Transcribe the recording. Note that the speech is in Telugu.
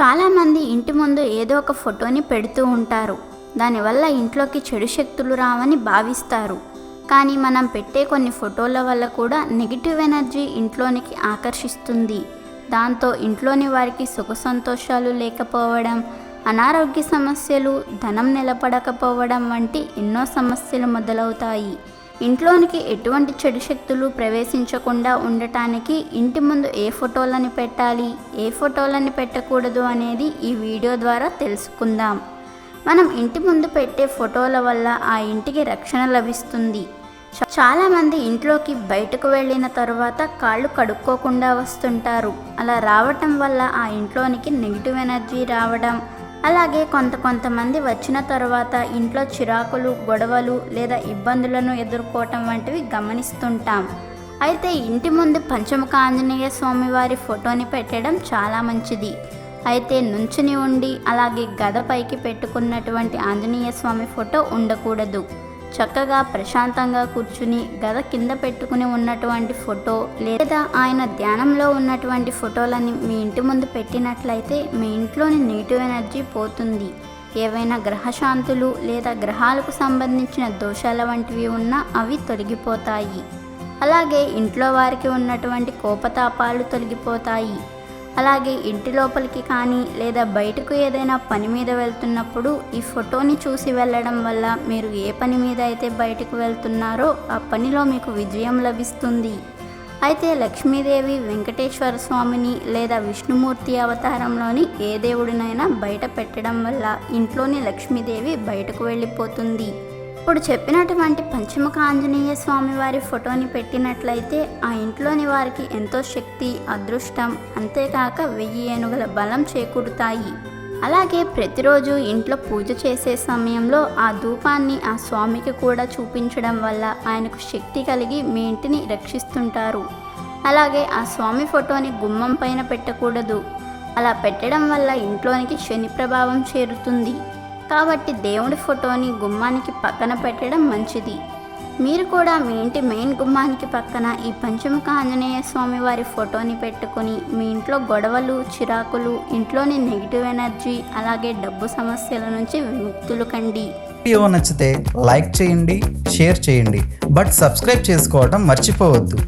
చాలామంది ఇంటి ముందు ఏదో ఒక ఫోటోని పెడుతూ ఉంటారు. దానివల్ల ఇంట్లోకి చెడు శక్తులు రావని భావిస్తారు. కానీ మనం పెట్టే కొన్ని ఫోటోల వల్ల కూడా నెగిటివ్ ఎనర్జీ ఇంట్లోనికి ఆకర్షిస్తుంది. దాంతో ఇంట్లోని వారికి సుఖ సంతోషాలు లేకపోవడం అనారోగ్య సమస్యలు ధనం నిలబడకపోవడం వంటి ఎన్నో సమస్యలు మొదలవుతాయి. ఇంట్లోనికి ఎటువంటి చెడు శక్తులు ప్రవేశించకుండా ఉండటానికి ఇంటి ముందు ఏ ఫోటోలను పెట్టాలి ఏ ఫోటోలను పెట్టకూడదు అనేది ఈ వీడియో ద్వారా తెలుసుకుందాం. మనం ఇంటి ముందు పెట్టే ఫోటోల వల్ల ఆ ఇంటికి రక్షణ లభిస్తుంది. చాలామంది ఇంట్లోకి బయటకు వెళ్ళిన తర్వాత కాళ్ళు కడుక్కోకుండా వస్తుంటారు. అలా రావటం వల్ల ఆ ఇంట్లోనికి నెగిటివ్ ఎనర్జీ రావడం అలాగే కొంత కొంతమంది వచ్చిన తర్వాత ఇంట్లో చిరాకులు గొడవలు లేదా ఇబ్బందులను ఎదుర్కోవటం వంటివి గమనిస్తుంటాం. అయితే ఇంటి ముందు పంచముఖ ఆంజనేయ స్వామి వారి ఫోటోని పెట్టడం చాలా మంచిది. అయితే నుంచుని ఉండి అలాగే గద పైకి పెట్టుకున్నటువంటి ఆంజనేయ స్వామి ఫోటో ఉండకూడదు. చక్కగా ప్రశాంతంగా కూర్చుని గద కింద పెట్టుకుని ఉన్నటువంటి ఫోటో లేదా ఆయన ధ్యానంలో ఉన్నటువంటి ఫోటోలని మీ ఇంటి ముందు పెట్టినట్లయితే మీ ఇంట్లోని నెగిటివ్ ఎనర్జీ పోతుంది. ఏవైనా గ్రహశాంతులు లేదా గ్రహాలకు సంబంధించిన దోషాల వంటివి ఉన్నా అవి తొలగిపోతాయి. అలాగే ఇంట్లో వారికి ఉన్నటువంటి కోపతాపాలు తొలగిపోతాయి. అలాగే ఇంటి లోపలికి కానీ లేదా బయటకు ఏదైనా పని మీద వెళ్తున్నప్పుడు ఈ ఫోటోని చూసి వెళ్ళడం వల్ల మీరు ఏ పని మీద అయితే బయటకు వెళ్తున్నారో ఆ పనిలో మీకు విజయం లభిస్తుంది. అయితే లక్ష్మీదేవి వెంకటేశ్వర స్వామిని లేదా విష్ణుమూర్తి అవతారంలోని ఏ దేవుడినైనా బయట పెట్టడం వల్ల ఇంట్లోని లక్ష్మీదేవి బయటకు వెళ్ళిపోతుంది. ఇప్పుడు చెప్పినటువంటి పంచముఖ ఆంజనేయ స్వామి వారి ఫోటోని పెట్టినట్లయితే ఆ ఇంట్లోని వారికి ఎంతో శక్తి అదృష్టం అంతేకాక వెయ్యి ఏనుగుల బలం చేకూరుతాయి. అలాగే ప్రతిరోజు ఇంట్లో పూజ చేసే సమయంలో ఆ ధూపాన్ని ఆ స్వామికి కూడా చూపించడం వల్ల ఆయనకు శక్తి కలిగి మీ ఇంటిని రక్షిస్తుంటారు. అలాగే ఆ స్వామి ఫోటోని గుమ్మం పైన పెట్టకూడదు. అలా పెట్టడం వల్ల ఇంట్లోనికి శని ప్రభావం చేరుతుంది. కాబట్టి దేవుడి ఫోటోని గుమ్మానికి పక్కన పెట్టడం మంచిది. మీరు కూడా మీ ఇంటి మెయిన్ గుమ్మానికి పక్కన ఈ పంచముఖ ఆంజనేయ స్వామి వారి ఫోటోని పెట్టుకుని మీ ఇంట్లో గొడవలు చిరాకులు ఇంట్లోని నెగిటివ్ ఎనర్జీ అలాగే డబ్బు సమస్యల నుంచి విముక్తులు కండి. వీడియో నచ్చితే లైక్ చేయండి షేర్ చేయండి. బట్ సబ్స్క్రైబ్ చేసుకోవడం మర్చిపోవద్దు.